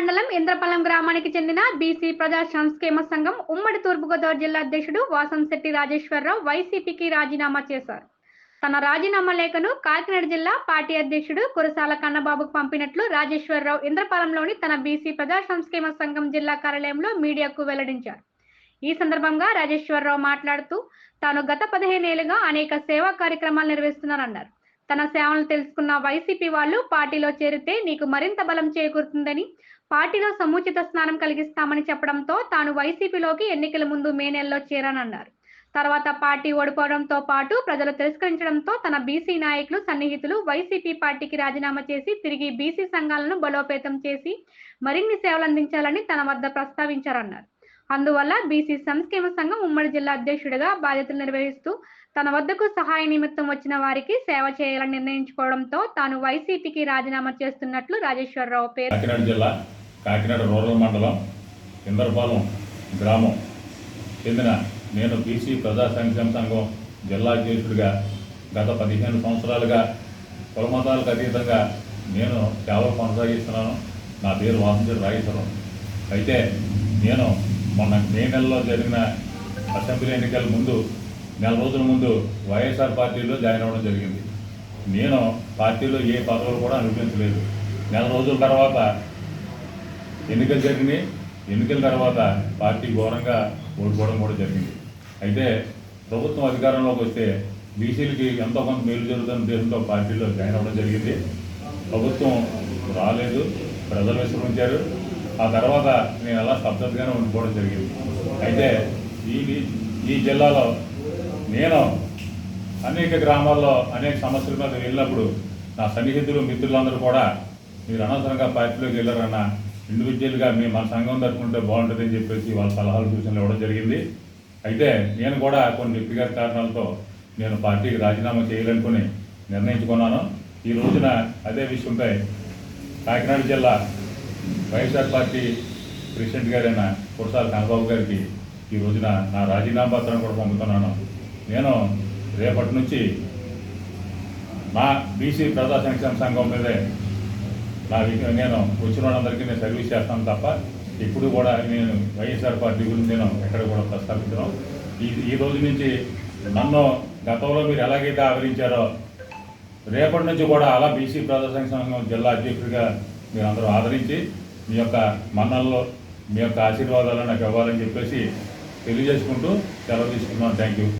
మండలం ఇంద్రపలెం గ్రామానికి చెందిన బీసీ ప్రజా సంక్షేమ సంఘం ఉమ్మడి తూర్పుగోదావరి జిల్లా అధ్యక్షుడు వాసంశెట్టి రాజేశ్వరరావు వైసీపీకి రాజీనామా చేశారు. తన రాజీనామా లేఖను కాకినాడ జిల్లా పార్టీ అధ్యక్షుడు కురసాల కన్నబాబుకు పంపినట్లు రాజేశ్వరరావు ఇంద్రపాలెంలోని తన బీసీ ప్రజా సంక్షేమ సంఘం జిల్లా కార్యాలయంలో మీడియాకు వెల్లడించారు. ఈ సందర్భంగా రాజేశ్వరరావు మాట్లాడుతూ తాను గత పదిహేను ఏళ్ళుగా అనేక సేవా కార్యక్రమాలు నిర్వహిస్తున్నానన్నారు. తన సేవలను తెలుసుకున్న వైసీపీ వాళ్ళు పార్టీలో చేరితే నీకు మరింత బలం చేకూరుతుందని పార్టీలో సముచిత స్నానం కలిగిస్తామని చెప్పడంతో తాను వైసీపీలోకి ఎన్నికల ముందు మే నెలలో చేరానన్నారు. తర్వాత పార్టీ ఓడిపోవడంతో పాటు ప్రజలు తిరస్కరించడంతో తన బీసీ నాయకులు సన్నిహితులు వైసీపీ పార్టీకి రాజీనామా చేసి తిరిగి బీసీ సంఘాలను బలోపేతం చేసి మరిన్ని సేవలు అందించాలని తన వద్ద ప్రస్తావించారన్నారు. అందువల్ల బీసీ సంక్షేమ సంఘం ఉమ్మడి జిల్లా అధ్యక్షుడిగా బాధ్యతలు నిర్వహిస్తూ తన వద్దకు సహాయ నిమిత్తం వచ్చిన వారికి సేవ చేయాలని నిర్ణయించుకోవడంతో తాను వైసీపీకి రాజీనామా చేస్తున్నట్లు రాజేశ్వరరావు పేరు. కాకినాడ జిల్లా కాకినాడ రూరల్ మండలం ఇందరపాలెం గ్రామం చెందిన నేను బీసీ ప్రజా సంక్షేమ సంఘం జిల్లా అధ్యక్షుడిగా గత పదిహేను సంవత్సరాలుగా కులమతాలకు అతీతంగా నేను సేవలు కొనసాగిస్తున్నాను. నా పేరు వాసంతి రాజేశ్వరం అయితే నేను మొన్న మే నెలలో జరిగిన అసెంబ్లీ ఎన్నికల ముందు నెల రోజుల ముందు వైఎస్ఆర్ పార్టీలో జాయిన్ అవ్వడం జరిగింది. నేను పార్టీలో ఏ పదవులు కూడా అనిపించలేదు నెల రోజుల తర్వాత ఎన్నికలు జరిగినాయి. ఎన్నికల తర్వాత పార్టీ ఘోరంగా ఓడిపోవడం కూడా జరిగింది. అయితే ప్రభుత్వం అధికారంలోకి వస్తే బీసీలకి ఎంతో కొంత మేలు జరుగుతున్న ఉద్దేశంతో పార్టీలో జాయిన్ అవ్వడం జరిగింది. ప్రభుత్వం రాలేదు. ప్రజలు విశ్రమించారు. ఆ తర్వాత నేను అలా స్తబ్దతగానే ఉండిపోవడం జరిగింది. అయితే ఈ ఈ జిల్లాలో నేను అనేక గ్రామాల్లో అనేక సమస్యల మీద వెళ్ళినప్పుడు నా సన్నిహితులు మిత్రులందరూ కూడా మీరు అనవసరంగా పార్టీలోకి వెళ్ళారన్న ఇండివిజువల్గా మీ మన సంఘం తట్టుకుంటే బాగుంటుందని చెప్పేసి వాళ్ళ సలహాలు సూచనలు ఇవ్వడం జరిగింది. అయితే నేను కూడా కొన్ని వ్యక్తిగత కారణాలతో నేను పార్టీకి రాజీనామా చేయాలనుకుని నిర్ణయించుకున్నాను. ఈ రోజున అదే విషయంపై కాకినాడ జిల్లా వైఎస్ఆర్ పార్టీ ప్రెసిడెంట్ గారైన కురసాల కనబాబు గారికి ఈ రోజున నా రాజీనామా పత్రం కూడా పంపుతున్నాను. నేను రేపటి నుంచి నా బీసీ ప్రజా సంక్షేమ సంఘం మీదే నా నేను వచ్చిన వాళ్ళందరికీ నేను సర్వీస్ చేస్తాను తప్ప ఇప్పుడు కూడా నేను వైఎస్ఆర్ పార్టీ గురించి నేను ఎక్కడ కూడా ప్రస్తావించడం ఈ ఈ రోజు నుంచి నన్ను గతంలో మీరు ఎలాగైతే ఆదరించారో రేపటి నుంచి కూడా అలా బీసీ ప్రజా సంక్షేమ సంఘం జిల్లా అధ్యక్షుడిగా మీరు అందరూ ఆదరించి మీ యొక్క మన్నల్లో మీ యొక్క ఆశీర్వాదాలు నాకు ఇవ్వాలని చెప్పేసి తెలియజేసుకుంటూ సెలవు తీసుకున్నాను థ్యాంక్ యూ